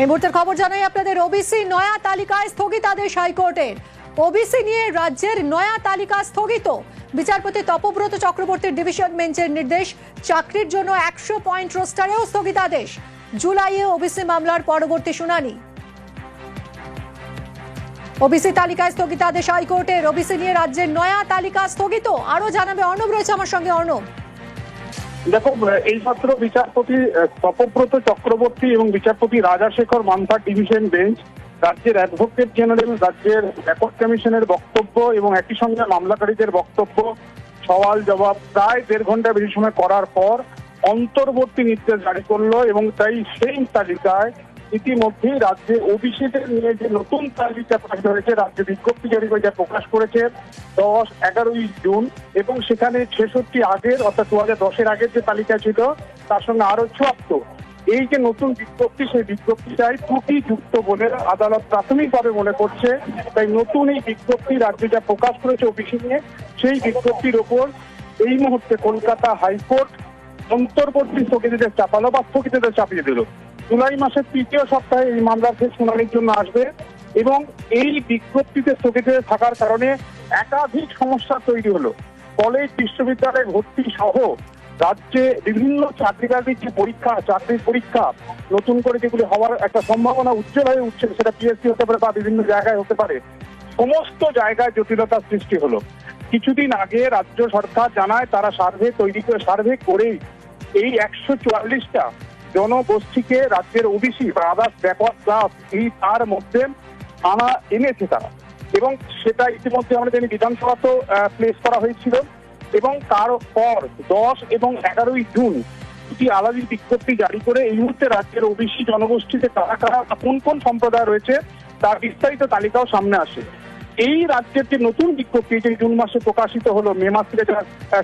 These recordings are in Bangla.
এই মুহূর্তের খবর জানাই আপনাদের। ওবিসি নয়া তালিকায় স্থগিতাদেশ হাইকোর্টের। ওবিসি নিয়ে রাজ্যের নয়া তালিকা স্থগিত। বিচারপতি তপব্রত চক্রবর্তীর ডিভিশন বেঞ্চের নির্দেশ। চাকরির জন্য একশো পয়েন্ট রোস্টারেও স্থগিতাদেশ জুলাইয়ে ওবিসি মামলার পরবর্তী শুনানি। ওবিসি তালিকায় স্থগিতাদেশ হাইকোর্টের। ওবিসি নিয়ে রাজ্যের নয়া তালিকা স্থগিত। আরও জানাবে অর্ণব। রয়েছে আমার সঙ্গে অর্ণব। দেখো এইমাত্র বিচারপতি তপব্রত চক্রবর্তী এবং বিচারপতি রাজাশেখর মান্থার ডিভিশন বেঞ্চ, রাজ্যের অ্যাডভোকেট জেনারেল রাজ্যের রেকর্ড কমিশনের বক্তব্য এবং একই সঙ্গে মামলাকারীদের বক্তব্য, সওয়াল জবাব প্রায় দেড় ঘণ্টা বেশি সময় করার পর অন্তর্বর্তী নির্দেশ জারি করল এবং তাই সেই তালিকায় ইতিমধ্যেই রাজ্যে ওবিসিদের নিয়ে যে নতুন তালিকা প্রকাশ হয়েছে, রাজ্য বিজ্ঞপ্তি জারি করে যা প্রকাশ করেছে, দশ, এগারোই জুন এবং সেখানে ছেষট্টি আগের, অর্থাৎ দু হাজার দশের আগের যে তালিকা ছিল, তার সঙ্গে আরও চুয়াত্তর। এই যে নতুন বিজ্ঞপ্তি, সেই বিজ্ঞপ্তিটাই ত্রুটিযুক্ত বলে আদালত প্রাথমিকভাবে মনে করছে। তাই নতুন এই বিজ্ঞপ্তি রাজ্য যা প্রকাশ করেছে ওবিসি নিয়ে, সেই বিজ্ঞপ্তির ওপর এই মুহূর্তে কলকাতা হাইকোর্ট অন্তর্বর্তী স্থগিতদের চাপালো বা স্থগিতদের চাপিয়ে দিল। জুলাই মাসের তৃতীয় সপ্তাহে এই মামলার ফের শুনানির জন্য আসবে এবং এই বিজ্ঞপ্তিতে স্থগিত থাকার কারণে একাধিক সমস্যা তৈরি হলো। কলেজ বিশ্ববিদ্যালয়ে ভর্তি সহ রাজ্যে বিভিন্ন চাকরি বাকরির যে পরীক্ষা, চাকরির পরীক্ষা নতুন করে যেগুলি হওয়ার একটা সম্ভাবনা উজ্জ্বল হয়ে উঠছে, সেটা পিএসসি হতে পারে বা বিভিন্ন জায়গায় হতে পারে, সমস্ত জায়গায় জটিলতার সৃষ্টি হলো। কিছুদিন আগে রাজ্য সরকার জানায়, তারা সার্ভে তৈরি করে, সার্ভে করেই এই একশো চুয়াল্লিশটা জনগোষ্ঠীকে রাজ্যের ওবিসি বা আদার্স ব্যাকওয়ার্ড ক্লাস এই তার মধ্যে আনা এনেছে তারা। এবং সেটা ইতিমধ্যে আমরা জানি বিধানসভাতেও প্লেস করা হয়েছিল। এবং তার পর দশ এবং এগারোই জুন দুটি আলাদা বিজ্ঞপ্তি জারি করে এই মুহূর্তে রাজ্যের ওবিসি জনগোষ্ঠীতে কারা কারা কোন কোন সম্প্রদায় রয়েছে, তার বিস্তারিত তালিকাও সামনে আসে। এই রাজ্যের যে নতুন বিজ্ঞপ্তি, যে জুন মাসে প্রকাশিত হলো, মে মাস থেকে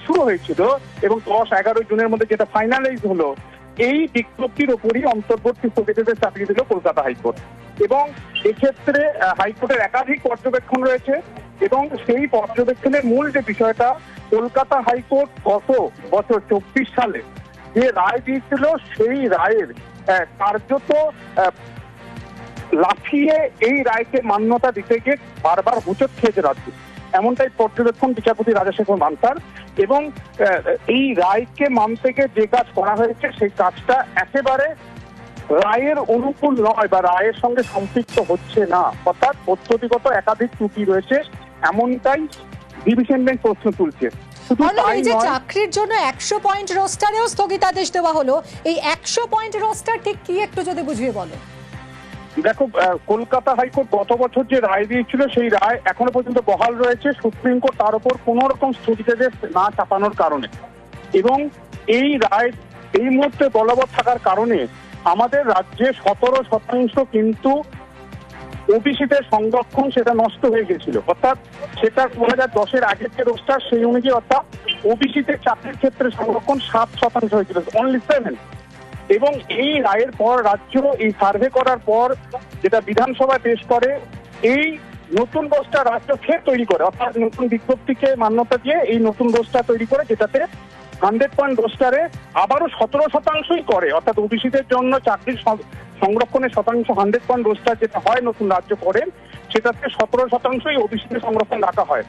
শুরু হয়েছিল, এবং দশ এগারোই জুনের মধ্যে যেটা ফাইনালাইজ হলো এই বিজ্ঞপ্তির ওপরই অন্তর্বর্তী স্থগিতদের চাপিয়ে দিল কলকাতা হাইকোর্ট। এবং এক্ষেত্রে হাইকোর্টের একাধিক পর্যবেক্ষণ রয়েছে এবং সেই পর্যবেক্ষণের মূল যে বিষয়টা, কলকাতা হাইকোর্ট গত বছর চব্বিশ সালে যে রায় দিয়েছিল, সেই রায়ের কার্যত লাফিয়ে এই রায়কে মান্যতা দিতে গিয়ে বারবার হুচট খেয়েছে রাজ্য। এমনটাই পর্যবেক্ষণ বিচারপতি রাজাশেখর মান্তার এবং এই রায়কে মানতে গিয়ে যে কাজ করা হয়েছে সেই কাজটা একেবারে রায়ের অনুকূল নয় বা রায়ের সঙ্গে সম্পৃক্ত হচ্ছে না। অর্থাৎ পদ্ধতিগত একাধিক ত্রুটি রয়েছে এমনটাই ডিভিশন বেঞ্চ প্রশ্ন তুলছে। যে চাকরির জন্য একশো পয়েন্ট রোস্টারেও স্থগিতাদেশ দেওয়া হলো এই একশো পয়েন্ট রোস্টার ঠিক কি একটু যদি বুঝিয়ে বলো দেখো কলকাতা হাইকোর্ট গত বছর যে রায় দিয়েছিল, সেই রায় এখনও পর্যন্ত বহাল রয়েছে। সুপ্রিম কোর্ট তার উপর কোন রকম স্থগিতাদেশ না চাপানোর কারণে। এবং এই রায়, এই মুহূর্তে বলবৎ থাকার কারণে আমাদের রাজ্যে সতেরো শতাংশ কিন্তু ওবিসিদের সংরক্ষণ সেটা নষ্ট হয়ে গেছিল। অর্থাৎ সেটা দু হাজার দশের আগের যে রোস্টার, সেই অনুযায়ী অর্থাৎ ওবিসিতে চাকরির ক্ষেত্রে সংরক্ষণ সাত শতাংশ হয়েছিল। অনলি সেভেন এবং এই রায়ের পর রাজ্য এই সার্ভে করার পর যেটা বিধানসভায় পেশ করে, এই নতুন রোস্টার রাজ্য ফের তৈরি করে। অর্থাৎ নতুন বিজ্ঞপ্তিকে মান্যতা দিয়ে এই নতুন রোস্টার তৈরি করে, যেটাতে হান্ড্রেড পয়েন্ট রোস্টারে আবারও সতেরো শতাংশই করে। অর্থাৎ ওবিসিদের জন্য চাকরির সংরক্ষণের শতাংশ হান্ড্রেড পয়েন্ট রোস্টার যেটা হয় নতুন রাজ্য করেন সেটাতে সতেরো শতাংশই ওবিসিদের সংরক্ষণ রাখা হয়।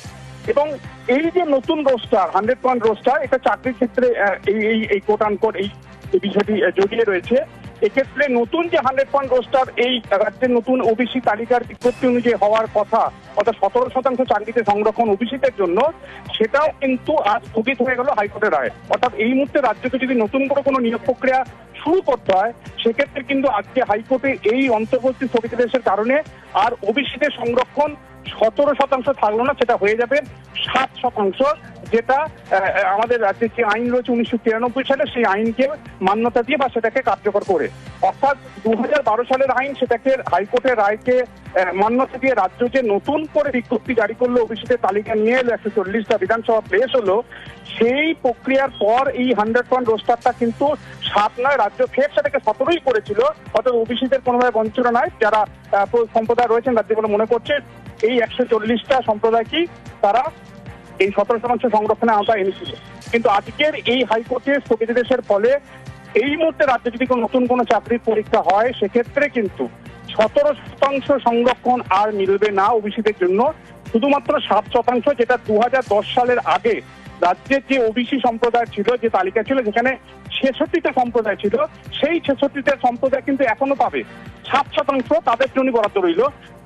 এবং এই যে নতুন রোস্টার হান্ড্রেড পয়েন্ট রোস্টার এটা চাকরির ক্ষেত্রে এই এই কোট আনকোট এই বিষয়টি জড়িয়ে রয়েছে। এক্ষেত্রে নতুন যে হান্ড্রেড পয়েন্ট রোস্টার এই রাজ্যের নতুন ওবিসি তালিকার বিজ্ঞপ্তি অনুযায়ী হওয়ার কথা, অর্থাৎ সতেরো শতাংশ চাকরিতে সংরক্ষণ ওবিসিদের জন্য, সেটাও কিন্তু আজ স্থগিত হয়ে গেল হাইকোর্টের রায়। অর্থাৎ এই মুহূর্তে রাজ্যকে যদি নতুন করে কোনো নিয়োগ প্রক্রিয়া শুরু করতে হয়, সেক্ষেত্রে কিন্তু আজকে হাইকোর্টে এই অন্তর্বর্তী স্থগিতাদেশের কারণে আর ওবিসিদের সংরক্ষণ সতেরো শতাংশ থাকল না, সেটা হয়ে যাবে সাত শতাংশ, যেটা আমাদের রাজ্যের যে আইন রয়েছে উনিশশো তিরানব্বই সালে, সেই আইনকে মান্যতা দিয়ে বা সেটাকে কার্যকর করে। অর্থাৎ দু সালের আইন সেটাকে হাইকোর্টের রায়কে মান্যতা দিয়ে রাজ্য যে নতুন করে বিজ্ঞপ্তি জারি করল ওবিসিদের তালিকা নিয়ে এলো একশো চল্লিশটা বিধানসভা পেশ হলো, সেই প্রক্রিয়ার পর এই হান্ড্রেড পয়েন্ট রোস্টারটা কিন্তু সাত নয়, রাজ্য ফের সেটাকে সতেরোই করেছিল। অর্থাৎ ওবিসিদের কোনোভাবে বঞ্চনা নয়, যারা সম্প্রদায় রয়েছেন, রাজ্যগুলো মনে করছে এই একশো চল্লিশটা সম্প্রদায়কেই তারা এই সতেরো শতাংশ সংরক্ষণের আওতায় এনেছিল। কিন্তু আজকের এই হাইকোর্টের স্থগিতাদেশের ফলে এই মুহূর্তে রাজ্যে যদি কোনো নতুন কোনো চাকরির পরীক্ষা হয়, সেক্ষেত্রে কিন্তু সতেরো শতাংশ সংরক্ষণ আর মিলবে না ওবিসিদের জন্য। শুধুমাত্র সাত শতাংশ, যেটা দু হাজার দশ সালের আগে রাজ্যের যে ওবিসি সম্প্রদায় ছিল, যে তালিকা ছিল, যেখানে ছেষট্টিটা সম্প্রদায় ছিল, সেই ছেষট্টিটা সম্প্রদায় কিন্তু এখনও পাবে। সাত শতাংশ তাদের জন্য বরাদ্দ রইল।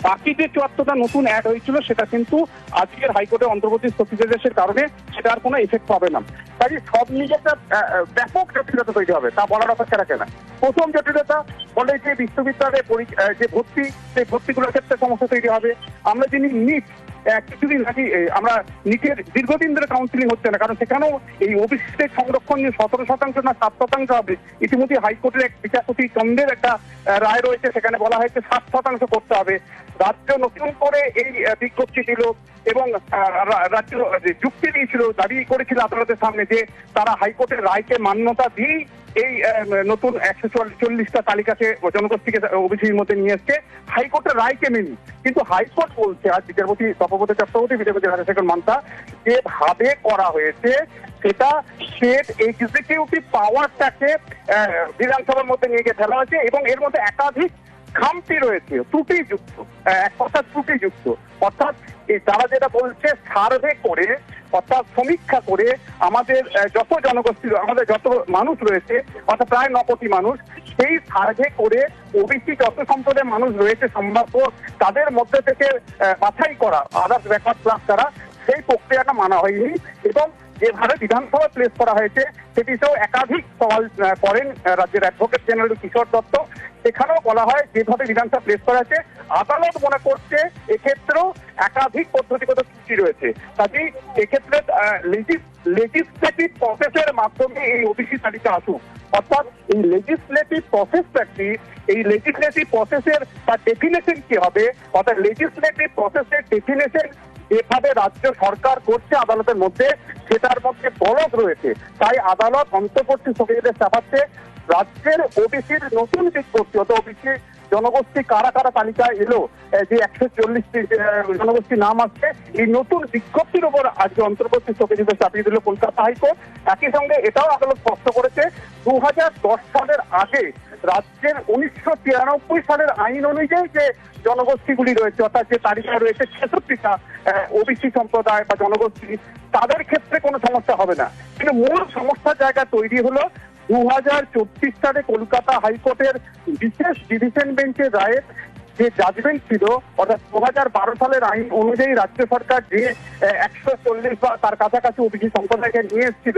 বাকি যে চুয়াত্তরটা নতুন অ্যাড হয়েছিল, সেটা কিন্তু আজকের হাইকোর্টের অন্তর্বর্তী স্থগিতাদেশের কারণে সেটা আর কোনো এফেক্ট পাবে না। তাই সব মিলে একটা ব্যাপক জটিলতা তৈরি হবে, তা বলার অপেক্ষা রাখে না। প্রথম জটিলতা বলে যে বিশ্ববিদ্যালয়ে যে ভর্তি, সেই ভর্তিগুলোর ক্ষেত্রে সমস্যা তৈরি হবে। আমরা যিনি নিট কিছুদিন নাকি আমরা নিটের দীর্ঘদিন ধরে কাউন্সিলিং হচ্ছে না, কারণ সেখানেও এই ওবিসিদের সংরক্ষণ নিয়ে সতেরো শতাংশ না সাত শতাংশ হবে। ইতিমধ্যে হাইকোর্টের এক বিচারপতি চন্দ্রের একটা রায় রয়েছে, সেখানে বলা হয়েছে সাত শতাংশ করতে হবে। রাজ্য নতুন করে এই বিজ্ঞপ্তি দিল এবং রাজ্য যুক্তি দিয়েছিল, দাবি করেছিল আদালতের সামনে যে তারা হাইকোর্টের রায়কে মান্যতা দিয়েই এই নতুন একশো চল্লিশটা তালিকাকে জনগোষ্ঠীকে ওবিসির মধ্যে নিয়ে এসছে। হাইকোর্টের রায়কে মেনে কিন্তু হাইকোর্ট বলছে আজ বিচারপতি তপব্রত চক্রবর্তী, বিচারপতি রাজশেখর মান্তা যেভাবে করা হয়েছে, সেটা স্টেট এক্সিকিউটিভ পাওয়ারটাকে বিধানসভার মধ্যে নিয়ে গিয়ে ফেলা হয়েছে এবং এর মধ্যে একাধিক খামতি রয়েছে। ত্রুটিযুক্ত এক কথা ত্রুটিযুক্ত। অর্থাৎ তারা যেটা বলছে, সার্ভে করে, অর্থাৎ সমীক্ষা করে আমাদের যত জনগোষ্ঠী, আমাদের যত মানুষ রয়েছে, অর্থাৎ প্রায় ন মানুষ, সেই সার্ভে করে ওবিসি যত সম্প্রদায়ের মানুষ রয়েছে, সম্ভাব্য, তাদের মধ্যে থেকে বাছাই করা আদার্স ব্যাকওয়ার্ড ক্লাস তারা সেই প্রক্রিয়াটা মানা হয়নি এবং যেভাবে বিধানসভা প্লেস করা হয়েছে, সেটিতেও একাধিক সওয়াল করেন রাজ্যের অ্যাডভোকেট জেনারেল কিশোর দত্ত। সেখানেও বলা হয় যেভাবে বিধানসভা প্লেস করা হয়েছে আদালত মনে করছে এক্ষেত্রেও একাধিক পদ্ধতিগত ত্রুটি রয়েছে। কাজেই এক্ষেত্রে লেজিসলেটিভ প্রসেসের মাধ্যমে এই ওবিসি তালিকা আসুক। অর্থাৎ এই লেজিসলেটিভ প্রসেসটা কি? এই লেজিসলেটিভ প্রসেসের তার ডেফিনেশন কি হবে? অর্থাৎ লেজিসলেটিভ প্রসেসের ডেফিনেশন যেভাবে রাজ্য সরকার করছে আদালতের মধ্যে, সেটার মধ্যে বলক রয়েছে। তাই আদালত অন্তর্বর্তী স্থগিতাদেশ চাপাচ্ছে রাজ্যের ওবিসির নতুন বিজ্ঞপ্তি, অর্থাৎ ওবিসি জনগোষ্ঠী কারা কারা তালিকায় এলো যে একশো চল্লিশটি জনগোষ্ঠীর নাম আসছে এই নতুন বিজ্ঞপ্তির উপর আজকে অন্তর্বর্তী স্থগিতাদেশ চাপিয়ে দিল কলকাতা হাইকোর্ট। একই সঙ্গে এটাও আদালত স্পষ্ট করেছে দু হাজার দশ সালের আগে রাজ্যের উনিশশো তিরানব্বই সালের আইন অনুযায়ী যে জনগোষ্ঠীগুলি রয়েছে, অর্থাৎ যে তালিকায় রয়েছে ছেষট্টিটা ওবিসি সম্প্রদায় বা জনগোষ্ঠী, তাদের ক্ষেত্রে কোনো সমস্যা হবে না। কিন্তু মূল সমস্যার জায়গা তৈরি হলো দু হাজার চব্বিশ সালে কলকাতা হাইকোর্টের বিশেষ ডিভিশন বেঞ্চের রায়ে যে জাজমেন্ট ছিল, অর্থাৎ দু হাজার বারো সালের আইন অনুযায়ী রাজ্য সরকার যে একশো চল্লিশ বা তার কাছাকাছি ওবিসি সম্প্রদায়কে নিয়ে এসেছিল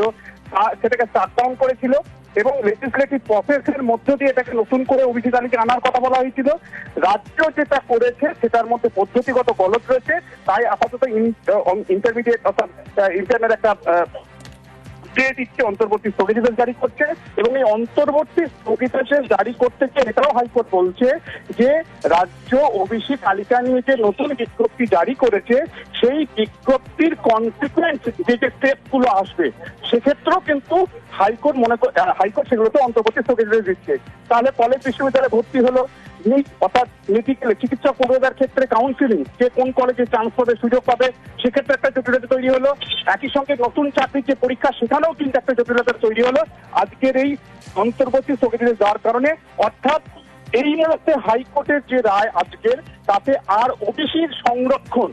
সেটাকে শাট ডাউন করেছিল এবং লেজিসলেটিভ প্রসেসের মধ্য দিয়ে এটাকে নতুন করে ওবিসি তালিকা আনার কথা বলা হয়েছিল। রাজ্য যেটা করেছে সেটার মধ্যে পদ্ধতিগত গলত রয়েছে, তাই আপাতত ইন্টারমিডিয়েট অর্থাৎ ইন্টারনেট একটা স্টে দিচ্ছে, অন্তর্বর্তী স্থগিতাদেশ জারি করছে এবং এই অন্তর্বর্তী স্থগিতাদেশ জারি করতে গিয়ে এটাও হাইকোর্ট বলছে যে রাজ্য ওবিসি তালিকা নিয়ে যে নতুন বিজ্ঞপ্তি জারি করেছে, সেই বিজ্ঞপ্তির কনসিকুয়েন্স যে যে স্টেপগুলো আসবে, সেক্ষেত্রেও কিন্তু হাইকোর্ট মনে হাইকোর্ট সেগুলোতে অন্তর্বর্তী স্থগিতাদেশ দিচ্ছে। তাহলে কলেজ বিশ্ববিদ্যালয়ে ভর্তি হলো অর্থাৎ মেডিকেলে চিকিৎসা প্রবেদার ক্ষেত্রে কাউন্সিলিং যে কোন কলেজে চান্স পাবে, সুযোগ পাবে, সেক্ষেত্রে একটা জটিলতা তৈরি হলো। একই সঙ্গে নতুন চাকরির যে পরীক্ষা, সেখানেও কিন্তু একটা জটিলতা তৈরি হলো। আজকের এই অন্তর্বর্তী স্থগিতাদেশ যাওয়ার কারণে। অর্থাৎ এই মুহূর্তে হাইকোর্টের যে রায় আজকের, তাতে আর ওবিসির সংরক্ষণ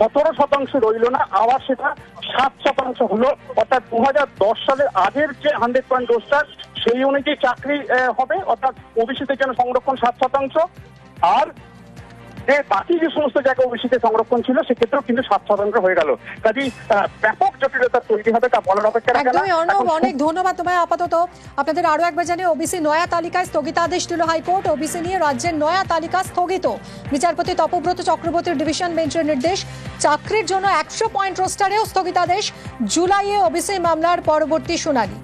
সতেরো শতাংশ রইল না, আবার সেটা সাত শতাংশ হলো। অর্থাৎ দু হাজার দশ সালের আগের যে হান্ড্রেড পয়েন্ট রোস্টার সেই অনুযায়ী চাকরি হবে। অর্থাৎ ওবিসিতে যেন সংরক্ষণ সাত শতাংশ। আর যে বাকি যে সমস্ত জায়গায় ওবিসিতে সংরক্ষণ ছিল সেক্ষেত্রেও কিন্তু সাত শতাংশ হয়ে গেল। কাজেই ব্যাপক জটিলতা তৈরি হবে তা বলার অপেক্ষা রাখে একদমই অর্ণব অনেক ধন্যবাদ তোমায় আপাতত। আপনাদের আরও একবার জানিয়ে ওবিসি নয়া তালিকায় স্থগিতাদেশ দিল হাইকোর্ট। ওবিসি নিয়ে রাজ্যের নয়া তালিকা স্থগিত। বিচারপতি তপব্রত চক্রবর্তীর ডিভিশন বেঞ্চের নির্দেশ। চাকরির জন্য একশো পয়েন্ট রোস্টারেও স্থগিতাদেশ। জুলাইয়ে ওবিসি মামলার পরবর্তী শুনানি।